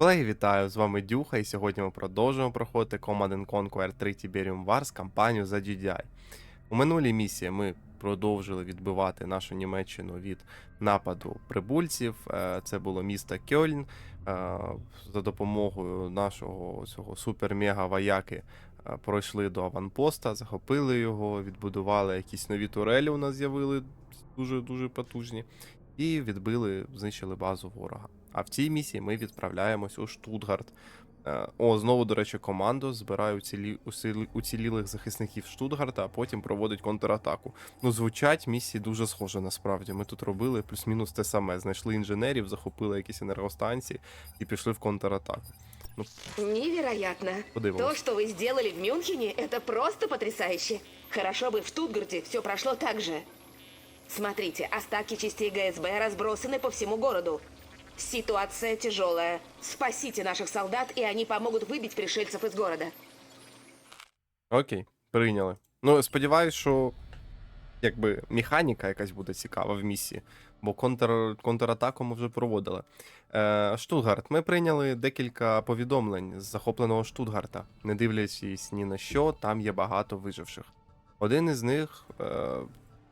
Колеги, вітаю! З вами Дюха, і сьогодні ми продовжуємо проходити Command Conquer 3 Tiberium Wars кампанію за GDI. У минулій місії ми продовжили відбивати нашу Німеччину від нападу прибульців. Е, Це було місто Кьольн. Е, За допомогою нашого цього супер-мега вояки е, пройшли до аванпоста, захопили його, відбудували якісь нові турелі. У нас з'явили дуже дуже потужні, і відбили, знищили базу ворога. А в цій місії ми відправляємось у Штутгарт. Е, О, знову, до речі, команду збирає уцілі... усилі- уцілілих захисників Штутгарта, а потім проводить контратаку. Ну, звучать місії дуже схоже насправді. Ми тут робили плюс-мінус те саме. Знайшли інженерів, захопили якісь енергостанції і пішли в контратаку. Невероятно. Подивимось. То, что вы сделали в Мюнхене, это просто потрясающе. Хорошо бы в Штутгарте все прошло так же. Смотрите, остатки частей ГСБ разбросаны по всему городу. Ситуация тяжелая. Спасите наших солдат, и они помогут выбить пришельцев из города. Окей, прийняли. Ну, сподіваюсь, що якби механіка якась буде цікава в місії, бо контр... контратаку ми вже проводили. Е, Штутгарт. Ми прийняли декілька повідомлень з захопленого Штутгарта. Не дивлячись ні на що, там є багато виживших. Один із них е,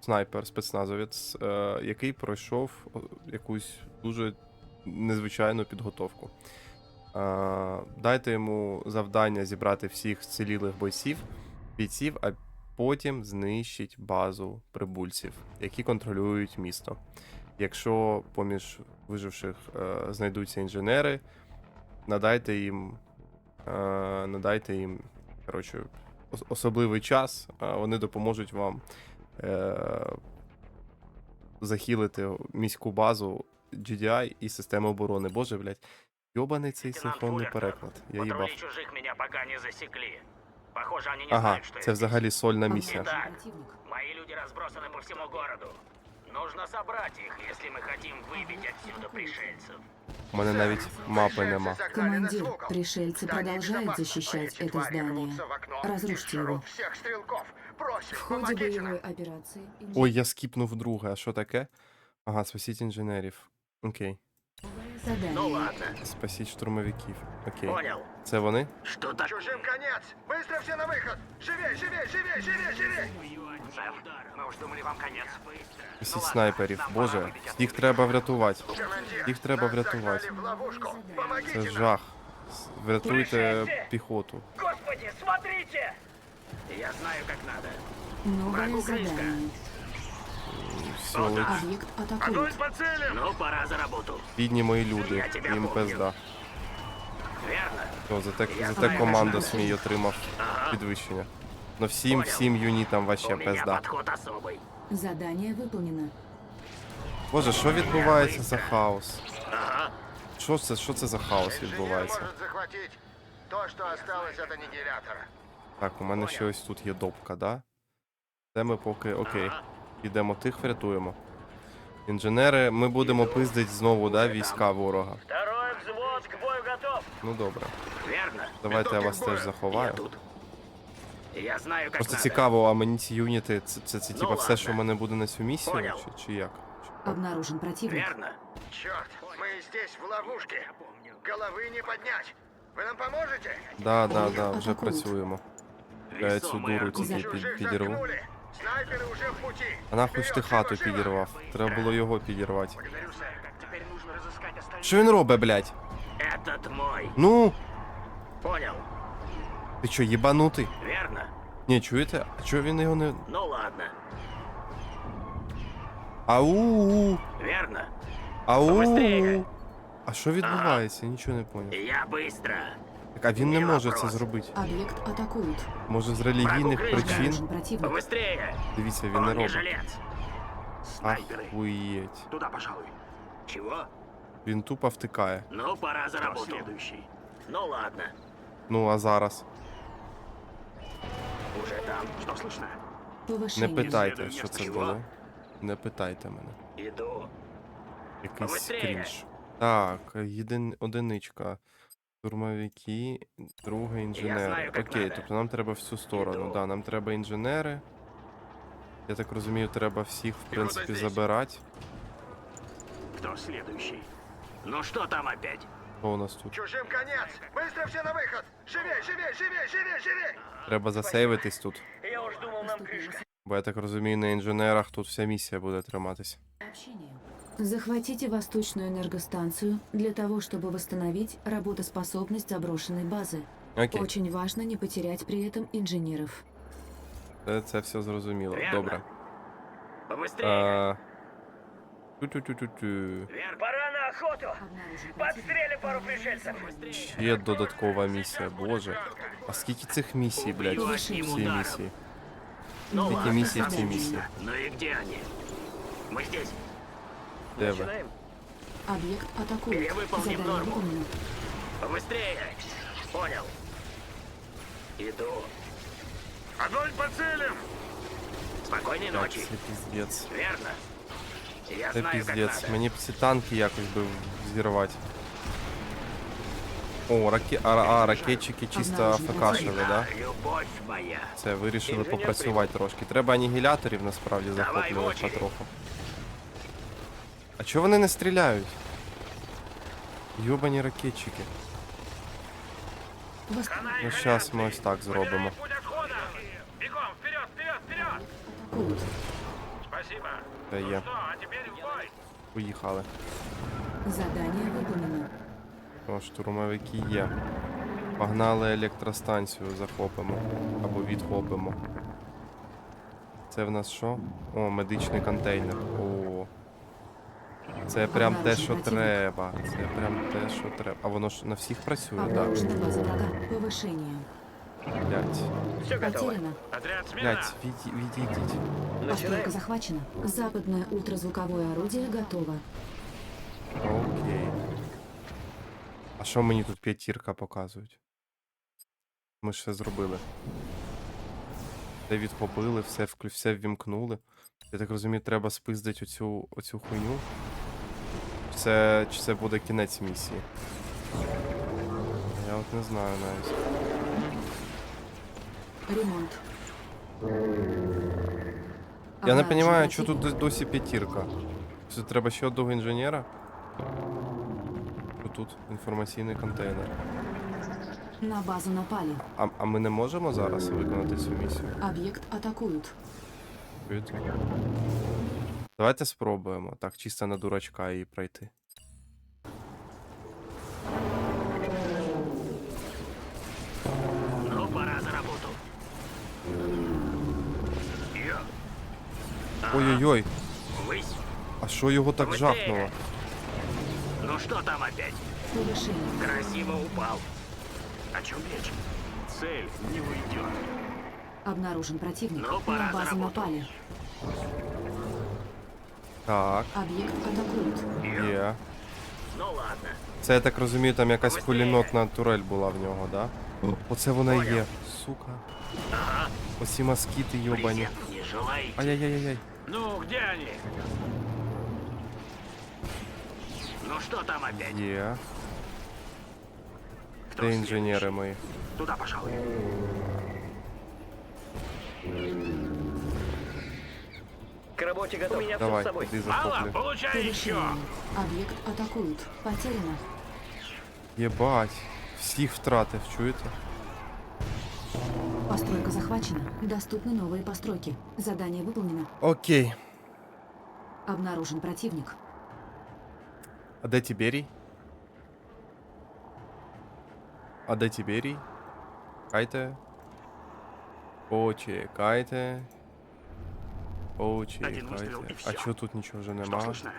снайпер, спецназовець, е, який пройшов якусь дуже незвичайну підготовку. Дайте йому завдання зібрати всіх цілілих бойців, бійців, а потім знищить базу прибульців, які контролюють місто. Якщо поміж виживших е, знайдуться інженери, надайте їм, е, надайте їм коротше, особливий час, вони допоможуть вам е, захилити міську базу GDI і системи оборони. Боже, блядь, йобаний цей Лейтенант синхронний Фуллертон, переклад. Я їбав. Патрули чужих меня пока не засекли. Похоже, они не Ага, знают, что це я взагалі сольна місія. Так, мои люди разбросаны по всему городу. Нужно собрать их, если мы хотим выбить отсюда пришельцев. У мене навіть мапи нема. Командир, пришельцы продолжают защищать это здание. Разрушьте его. В ходе боевой операции... Ой, я скіпнув друге, а що таке? Ага, спасіть інженерів. Окей. Ну Задание. ладно, Спасіть штурмовиків. Окей. понял. Це вони? Что так? Чужим конец! Быстро все на выход! Живей, живей, живей, живей, живей! Шеф, мы уж думали вам конец. Спасіть снайперів. Боже, їх треба врятувати. Командир, Їх треба нас врятувати. загнали в ловушку. Помогите Це нам! жах. С- Врятуйте піхоту. Господи, смотрите! Я знаю, как надо. Новое Врагу близко. задание. Все, ледь. Объект атакуют. по целям! Ну, пора за работу. Бідні мої люди. Їм пизда. Верно? О, зате, зате команда смій отримав підвищення. Ну всім, всім юнітам У вообще меня пизда. подход особый. Задание выполнено. Боже, що відбувається за хаос? Ага. Що це, що це за хаос Инженер відбувається? может захватить то, что осталось от аннигилятора. Так, у мене ще ось тут є допка, да? Це ми поки окей. Підемо тих врятуємо. Інженери, ми будемо пиздить знову, да, війська ворога. Второй взвод к бою готов. Ну добре. Верно? Давайте я вас теж Я заховаю. тут. Я знаю, как Просто надо. цікаво, а мені ці юніти, це, це, це Ну типа все, ладно. що в мене буде на цю місію, Понял. чи, чи як? Обнаружен противник. Верно? Черт, мы здесь в ловушке. Головы не поднять. Вы нам поможете? Да, да, да, вже Атакують. працюємо. Я цю Весомый дуру аргумент. тільки під, Чужих підірву. заткнули. Снайперы уже в пути. А нахуй ж ти Вперед, хату живо, живо! підірвав. Треба було його підірвати. Благодарю, сэр. Как теперь нужно разыскать остальных? Що він робить, блядь? Этот мой. Ну, Понял. ти що, їбанутий? Верно? Ні, чуєте? А чого він його не. Ну ладно. Ау! Верно? Ау! Побыстрее. А що відбувається? Я нічого не поняв. Я быстро. Так, а він не Не може це вопрос. зробити. Объект атакуют. Може з релігійних Врагу причин? Обнаружен противник. Побыстрее. Дивіться, він не Он не робить. жилец. Снайперы. Ахуєть. Туда, пожалуй. Чего? Він тупо втикає. Ну, пора за работу. следующий? Ну ладно. Ну а зараз. Уже там. Что слышно? Не Повышение. питайте, що це Чого? було. Не питайте мене. Иду. Якийсь Побыстрее. крінж. Так, єдин, одиничка. Штурмовики, друге інженери. знаю, як Окей, надо. тобто нам треба всю сторону. Іду. Да, нам треба інженери. Я так розумію, треба всіх, в принципі, здесь. забирати. Кто следующий? Ну что там опять? Що у нас тут? Чужим конец! Быстро все на выход! Живей, живей, живей, живей, живей! Треба засейвитись тут. Я уж думал, нам крышка. Бо я так розумію, на інженерах тут вся місія буде триматись. Сообщение. Захватите восточную энергостанцию для того, чтобы восстановить работоспособность заброшенной базы. Окей, Очень важно не потерять при этом инженеров. це, це все зрозуміло. Верно. Добре. Побыстрее. А... Ту-ту-ту-ту-ту. Вверх. Пора на охоту. Подстрелим пару пришельцев. Є додаткова місія, боже. А скільки цих місій, блядь, в цій місії? Ну Які ладно, місії в цій місії? Ну и где они? Мы здесь. Де ви? Объект атакует. Перевыполним Задание норму. выполнено. Побыстрее. Понял. Иду. Огонь по целям! Спокойной Так, ночи. це піздець. Верно. Я Це знаю, как піздець. надо. Мені б ці танки якось би взірвати. О, раке... а, а, ракетчики чисто АФКшили, да? Любовь моя. Це вирішили Інженер попрацювати трошки. Треба анігіляторів насправді Давай, захоплювати Вочі. потроху. А чого вони не стріляють? Йобані ракетчики. Ну зараз ми ось так зробимо. Бегом, вперед, вперед, вперед. Спасибо. Це є. Поїхали. Задание выполнено. О, штурмовики є. Погнали електростанцію, захопимо. Або відхопимо. Це в нас що? О, медичний контейнер. О. Це прям те, що треба. Це прям те, що треба. А воно ж на всіх працює, так? База. Повышение. Блять. Все Потеряно. Отряд Блять, віді- відійдіть. Постройка захвачена. Западное ультразвуковое орудие готово. Окей. А що мені тут п'ятірка показують? Ми ж все зробили. Все відхопили, все, вклю... все ввімкнули. Я так розумію, треба спиздити оцю, оцю хуйню. Чи це, чи це буде кінець місії? Я от не знаю навіть. Ремонт. Я не розумію, що тут досі п'ятірка. Це треба ще одного інженера? Тут інформаційний контейнер. На базу напали. А, а ми не можемо зараз виконати цю місію? Объект атакуют. Чуєте? Давайте спробуємо. Так, чисто на дурачка її пройти. Ну, пора за работу. Йо, Ой-ой-ой, высь. а що його так Быстрее. жахнуло? Ну что там опять? Повышение. Красиво упал. О чем речь? Цель не уйдет. Обнаружен противник. Ну, пора На за базу работу. напали. Так, Объект атакуют. є. Ну ладно. Це я так розумію, там якась пулеметна турель була в нього, да? Оце вона і є. Сука. Ага. Оці москіти йобані. Не желаете? Ай-яй-яй-яй. Ну, где они? Ну что там опять? Є. Кто Де інженери следующий? мої? Туда, пожалуй. К работе готов. У меня Давай, іди захоплюй. получай Повышение. Объект атакуют. Потеряно. Єбать. Всіх втратив, чуєте? Постройка захвачена. Доступны новые постройки. Задание выполнено. Окей. Обнаружен противник. А де Тіберій? А де Тіберій? Кайте. Почекайте. Один Почекайте. вистріл і А чого тут нічого вже Что нема? слышно?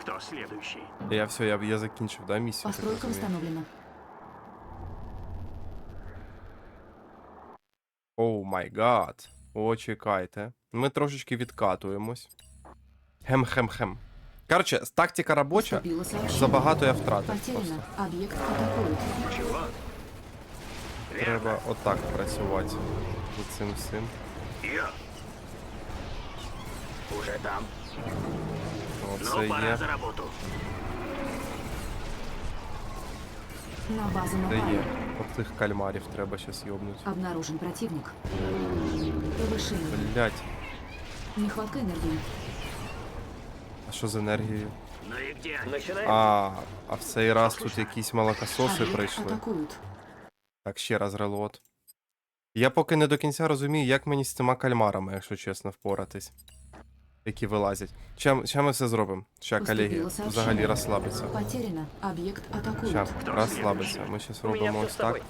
Кто следующий? Я все, я, я закінчив, да, місію? так Постройка розумію? восстановлена. Оу май гад. Почекайте. Ми трошечки відкатуємось. Хем-хем-хем. Коротше, тактика робоча. Поступило сообщение. Забагато я втратив. Просто. Потеряно. Объект атакуют. Чего? Треба отак працювати. Цим всім. Йо. Уже там. Оце Ну, пора є. за работу. На базу Це напали. є. От тих кальмарів треба щас йобнути. Обнаружен противник. Повышение. Блять, Нехватка энергии. а що з енергією? Ну и где они? Начинаем? А, а в цей раз тут якісь молокососи Объект прийшли. атакуют. Так, ще раз релот. Я поки не до кінця розумію, як мені з цими кальмарами, якщо чесно, впоратись. Які вилазять. Ща, ща ми все зробимо. Ща, колеги, Поступило сообщение. взагалі розслабиться. Потеряно. Объект атакуют. Ща, розслабиться. Ми зараз У меня робимо все ось с так. тобой.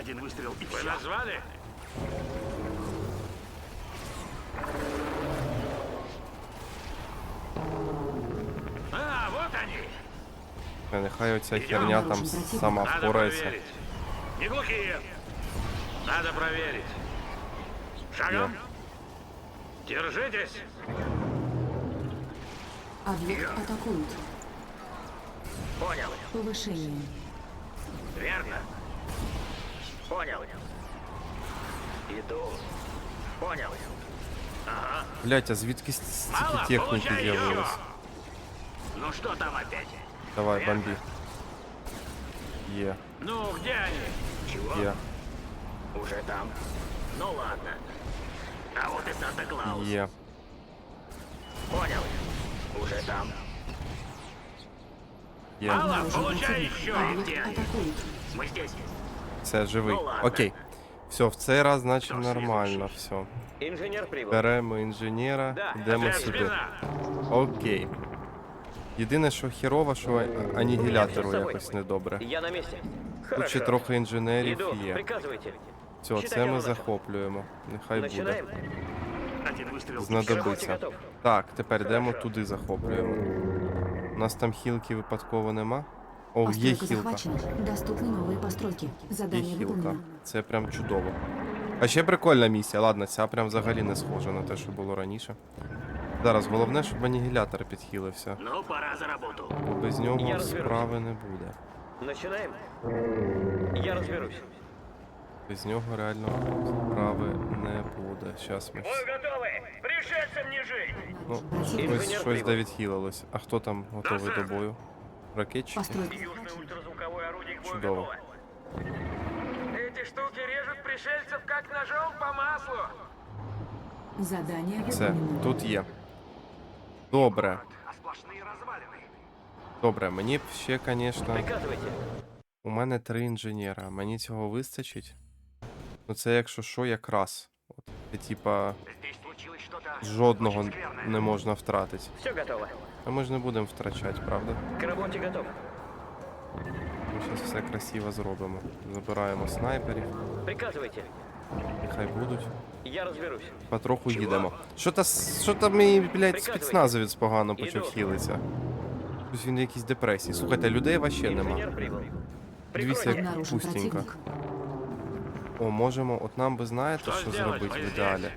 Один выстрел и Вы назвали? А, вот они! Та Нехай оця Ідемо. херня там Наружен противник. сама Надо впорається. проверить. Не глухие. Надо проверить. Шагом. Держитесь. Объект атакуют. Понял. Повышение. Верно. Понял. Иду. Понял. Ага. Блять, а звідки с- Мало, стільки техніки получай еще. з'явилось? Ну что там опять? Давай, бомби. Є, Ну, где они? Чего? є, Уже там. Ну ладно. А вот и Санта-Клаус. є. Понял. Уже там. Є. Мало, Обнаружен получай противник. еще. Объект Где они? атакуют. Мы здесь. Все, живий. Ну ладно. Окей. Все, в цей раз, значить, Хто нормально, слідуючий? все. Инженер прибыл. Беремо інженера, Да, йдемо Отряд сюди. спина. Окей. Єдине, що хірово, що а- анігілятору Всё с собой. якось недобре. Я на месте. Тут ще Хорошо. трохи інженерів Иду. є. Приказывайте. Все, Считай, це я ми начал. захоплюємо. Нехай буде. Начинаем? Один выстрел. К работе Знадобиться. готов. Так, тепер йдемо Хорошо. туди захоплюємо. У нас там хілки випадково нема. О, є Постройка хілка. захвачена. Доступны новые постройки. Є Задание хілка. выполнено. Це прям чудово. А ще прикольна місія. Ладно, ця прям взагалі не схожа на те, що було раніше. Зараз головне, щоб анігілятор підхилився. Ну, пора за работу. Бо без нього Я розберусь. справи не буде. Начинаем? Я разберусь. Без нього реально справи не буде. Щас ми. Вы готовы? Пришельцам не жить! Ну, Противник. щось, щось де відхилилось. А хто там готовий до бою? Ракетчики? Постройка Южное захвачена. ультразвуковое орудие к бою Чудово. готово. Эти штуки режут пришельцев как ножом по маслу. Задание Все, выполнено. тут є. Добре. А сплошные развалины. Добре, мені б ще, звісно. Приказывайте. У мене три інженера. Мені цього вистачить. Ну це якщо що, якраз. От, і, типа, жодного не можна втратити. Все готово. А ми ж не будемо втрачати, правда? К работе готов. Ми зараз все красиво зробимо. Забираємо снайперів, Приказывайте. нехай будуть. Я разберусь. Потроху Чого? їдемо. Що та що там мій, блядь, Приказуйте. спецназовець погано почав. Щось він в якійсь депресії. Слухайте, людей вообще нема. Як пустенько. О, можемо, от нам би знаєте, Що що зробити, зробити в ідеалі?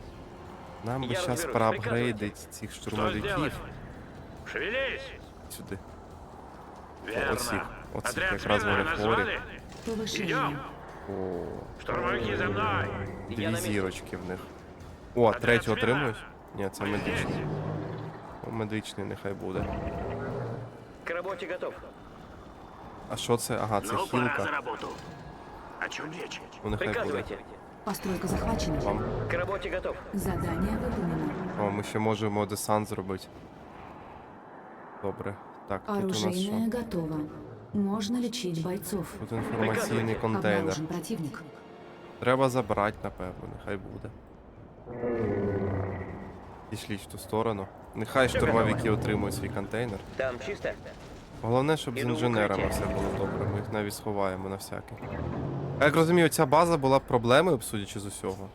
Нам би зараз розберусь, проапгрейдити цих штурмовиків? Шевелись! сюди. Верно. Оцих, оцих Отряд якраз вони хворі. О, Штурмовики за мной! Я дві зірочки в них. О, а третю отримують? Ні, це медичний. О, Медичний нехай буде. К работе готов. А що це? Ага, це Ну, пора за хілка. О чем речь? Нехай. Приказывайте. Постройка захвачена. Вам. К работе готов. Задание выполнено. О, ми ще можемо десант зробити. Добре. Так, тут у нас що? Готово. Можно лечить бойцов. Тут інформаційний контейнер. Обнаружен противник. Треба забрати, напевно, нехай буде. Пішліть в ту сторону. Нехай штурмовики отримують свій контейнер. Там чисто? Головне, щоб з інженерами все було добре, ми їх навіть сховаємо на всякий. А як розумію, ця база була проблемою, судячи з усього.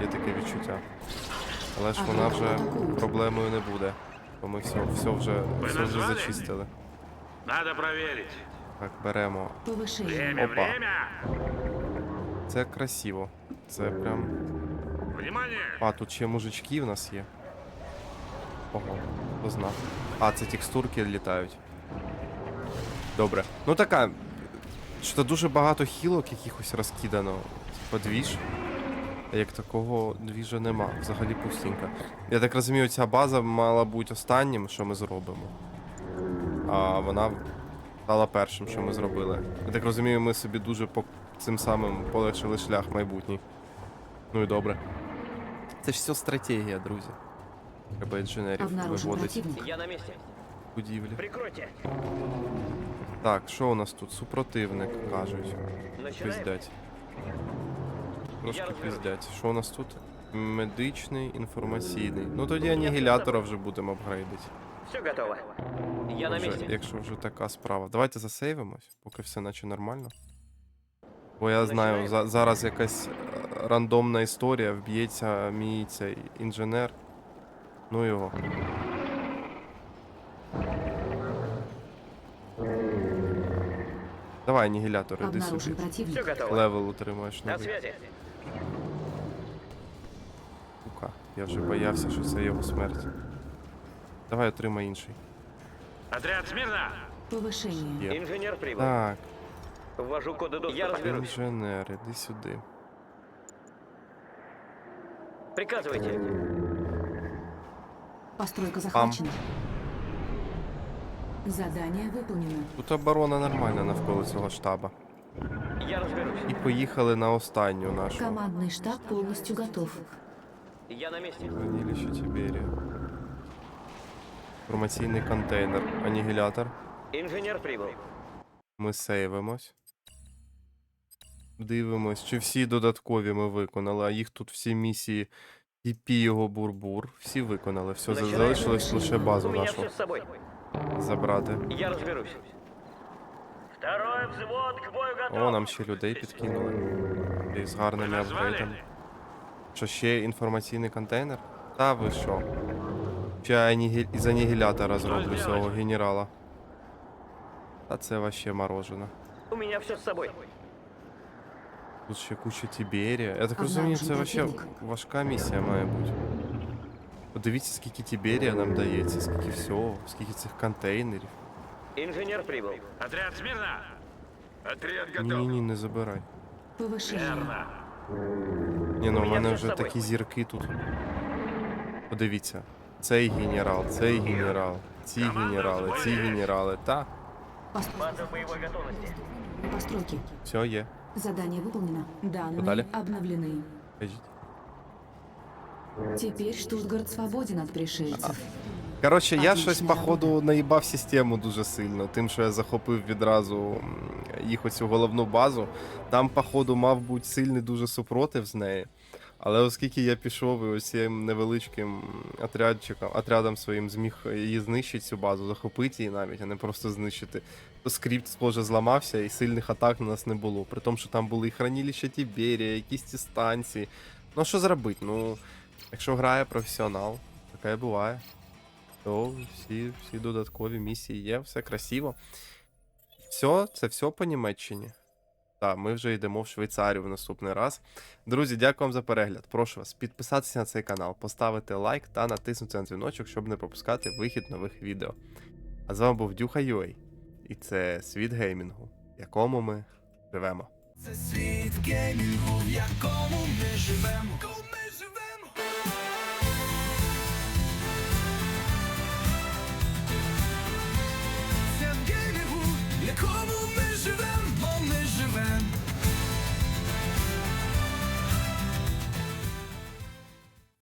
Є таке відчуття. Але ж вона вже проблемою не буде. Бо ми все, все вже, все вже зачистили. Надо проверить. Так, беремо. Опа. Це красиво. Це прям. А, тут ще мужички в нас є. Ого, хто знав. А, це текстурки літають. Добре. Ну така. Що дуже багато хілок якихось розкидано. Типа двіж. А як такого двіжа нема. Взагалі пустенько. Я так розумію, ця база мала бути останнім, що ми зробимо. А вона стала першим, що ми зробили. Я так розумію, ми собі дуже по цим самим полегшили шлях майбутній. Ну і добре. Це ж все стратегія, друзі. Треба інженерів виводити. Я на месте. будівлі. Прикройте. Так, що у нас тут? Супротивник, кажуть. Пиздять. Трошки пиздять. Що у нас тут? Медичний, інформаційний. Ну тоді анігілятора вже будемо апгрейдити. Все готово. Я на месте. якщо вже така справа. Давайте засейвимось, поки все наче нормально. Бо я знаю, за, зараз якась е, рандомна історія, вб'ється мій цей інженер. Ну його. Давай, анігілятор, іди Обнаружен сюди. Все противник. готово. Левел утримаєш На новий. связи. Сука, я вже боявся, що це його смерть. Давай отримай інший. Отряд смирно! Повышение. Є. Инженер прибыл. Так, Ввожу коды доступа. Я разберусь. інженер, іди сюди. Приказывайте. Постройка захвачена. Задание выполнено. Тут оборона нормальна навколо цього штаба. Я разберусь. І поїхали на останню нашу. Командный штаб полностью готов. Я на месте. Хранилище Тиберія. Інформаційний контейнер. Анігілятор. Инженер прибыл. Ми сейвимось. Дивимось, чи всі додаткові ми виконали, а їх тут всі місії Тіпі його бурбур. Всі виконали. Все, Начинаємо. залишилось лише У базу меня нашу все с собой. забрати. Я разберусь. Второй взвод к бою готов. О, нам ще людей підкинули. І з гарними апгрейдами. Що ще інформаційний контейнер? Та ви що? Ще анігі... із анігілятора зроблю цього генерала. Та це вообще морожено. У меня все с собой. Тут ще куча Тіберія. Я так розумію, це вообще важка місія має бути. Подивіться, скільки Тіберія нам дається, скільки всього, скільки цих контейнерів. Инженер прибыл. Отряд смирно! Отряд Ні, ні, ні, не забирай. Повышение. Верно! Ні, ну У в мене мене все вже з собою. такі зірки тут. Подивіться. Цей генерал, цей генерал, ці генерали, ці генерали. Та, Постро- База боевой готовности. Постройки. все є. Задание выполнено. Данные Далее. обновлены. Кажіть. Теперь Штутгарт свободен от пришельцев. Коротше, я щось, походу, наїбав систему дуже сильно. Тим, що я захопив відразу їх оцю головну базу. Там, походу, мав бути сильний дуже супротив з неї. Але оскільки я пішов і ось цим невеличким отрядчиком, отрядом своїм зміг її знищити, цю базу, захопити її навіть, а не просто знищити, то скрипт, схоже, зламався і сильних атак на нас не було. При тому, що там були і хранилища Тіберія, якісь ці станції. Ну, а що зробити? Ну, якщо грає професіонал, таке буває то всі, всі додаткові місії є, все красиво. Все, це все по Німеччині. Так, ми вже йдемо в Швейцарію в наступний раз. Друзі, дякую вам за перегляд. Прошу вас підписатися на цей канал, поставити лайк та натиснути на дзвіночок, щоб не пропускати вихід нових відео. А з вами був Дюха Юей, і це світ геймінгу, в якому ми живемо. Це світ геймінгу, в якому ми живемо.